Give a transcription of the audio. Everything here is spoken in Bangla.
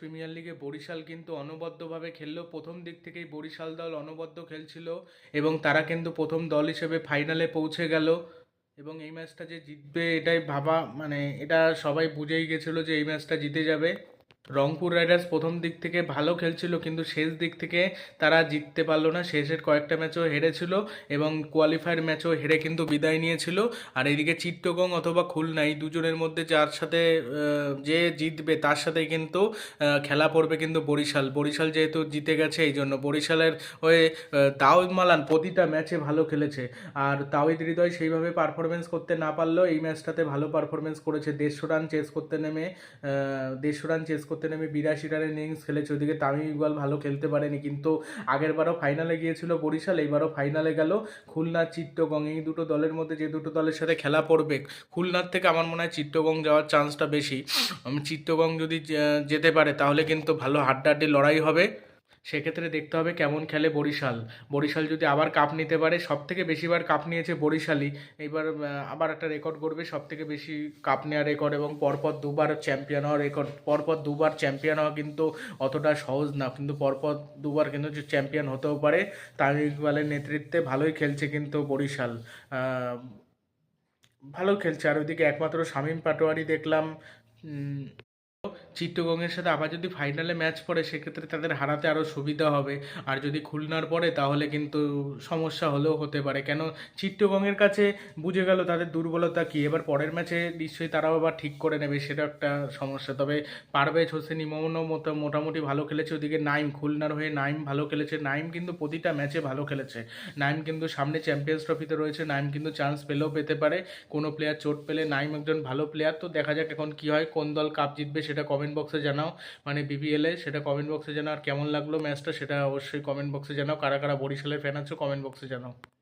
প্রিমিয়ার লিগে বরিশাল কিন্তু অনবদ্যভাবে খেললো। প্রথম দিক থেকেই বরিশাল দল অনবদ্য খেলছিল এবং তারা কিন্তু প্রথম দল হিসেবে ফাইনালে পৌঁছে গেল। এবং এই ম্যাচটা যে জিতবে এটাই ভাবা মানে এটা সবাই বুঝেই গেছিল যে এই ম্যাচটা জিতে যাবে। রংপুর রাইডার্স প্রথম দিক থেকে ভালো খেলছিল, কিন্তু শেষ দিক থেকে তারা জিততে পারল না। শেষের কয়েকটা ম্যাচও হেরেছিল এবং কোয়ালিফায়ার ম্যাচও হেরে কিন্তু বিদায় নিয়েছিল। আর এদিকে চিত্তগং অথবা খুলনা, এই দুজনের মধ্যে যার সাথে যে জিতবে তার সাথেই কিন্তু খেলা পড়বে কিন্তু বরিশাল। বরিশাল যেহেতু জিতে গেছে, এই জন্য বরিশালের হয়ে দাউদ মালান প্রতিটা ম্যাচে ভালো খেলেছে। আর তাওহিদ হৃদয় সেইভাবে পারফরমেন্স করতে না পারলেও এই ম্যাচটাতে ভালো পারফরমেন্স করেছে। দেড়শো রান চেস করতে নেমে দেড়শো রান চেস করতে নেমে বিরাশি রানের ইনিংস খেলেছে। ওদিকে তামিম ইকবাল ভালো খেলতে পারেনি, কিন্তু আগেরবারও ফাইনালে গিয়েছিল বরিশাল, এইবারও ফাইনালে গেল খুলনা চিত্তগং এই দুটো দলের মধ্যে যে দুটো দলের সাথে খেলা পড়বে, খুলনার থেকে আমার মনে হয় চিত্তগং যাওয়ার চান্সটা বেশি। চিত্তগং যদি যেতে পারে তাহলে কিন্তু ভালো হাড্ডাহাড্ডি লড়াই হবে। সেক্ষেত্রে দেখতে হবে কেমন খেলে বরিশাল। বরিশাল যদি আবার কাপ নিতে পারে সব থেকে বেশিবার কাপ নিয়েছে বরিশালই। এইবার আবার একটা রেকর্ড করবে সব থেকে বেশি কাপ নেওয়ার রেকর্ড এবং পরপর দুবার চ্যাম্পিয়ন হওয়ার রেকর্ড পরপর দুবার চ্যাম্পিয়ন হওয়া কিন্তু অতটা সহজ না। কিন্তু পরপর দুবার কিন্তু চ্যাম্পিয়ন হতেও পারে তামিম ইকবালের নেতৃত্বে ভালোই খেলছে কিন্তু বরিশাল। ভালো খেলছে। আর ওইদিকে একমাত্র শামীম পাটোয়ারি দেখলাম উম, চিত্তগংয়ের সাথে আবার যদি ফাইনালে ম্যাচ পড়ে সেক্ষেত্রে তাদের হারাতে আরও সুবিধা হবে। আর যদি খুলনার পড়ে তাহলে কিন্তু সমস্যা হলেও হতে পারে। কেন? চিত্তগংয়ের কাছে বুঝে গেল তাদের দুর্বলতা কী। এবার পরের ম্যাচে নিশ্চয়ই তারাও আবার ঠিক করে নেবে সেটা একটা সমস্যা। তবে পারভেজ হোসেন ইমনও মতো মোটামুটি ভালো খেলেছে ওদিকে নাইম। খুলনার হয়ে নাইম ভালো খেলেছে। নাইম কিন্তু প্রতিটা ম্যাচে ভালো খেলেছে। নাইম কিন্তু সামনে চ্যাম্পিয়ন্স ট্রফিতে রয়েছে। নাইম কিন্তু চান্স পেলেও পেতে পারে। কোনো প্লেয়ার চোট পেলে নাইম একজন ভালো প্লেয়ার তো দেখা যাক এখন কি হয় কোন দল কাপ জিতবে সেটা কমেন্ট বক্সে জানাও। মানে বিপিএলে সেটা কমেন্ট বক্সে জানাও, আর কেমন লাগল ম্যাচটা সেটা অবশ্যই কমেন্ট বক্সে জানাও। কারা কারা বরিশালের ফ্যান আছো কমেন্ট বক্সে জানাও।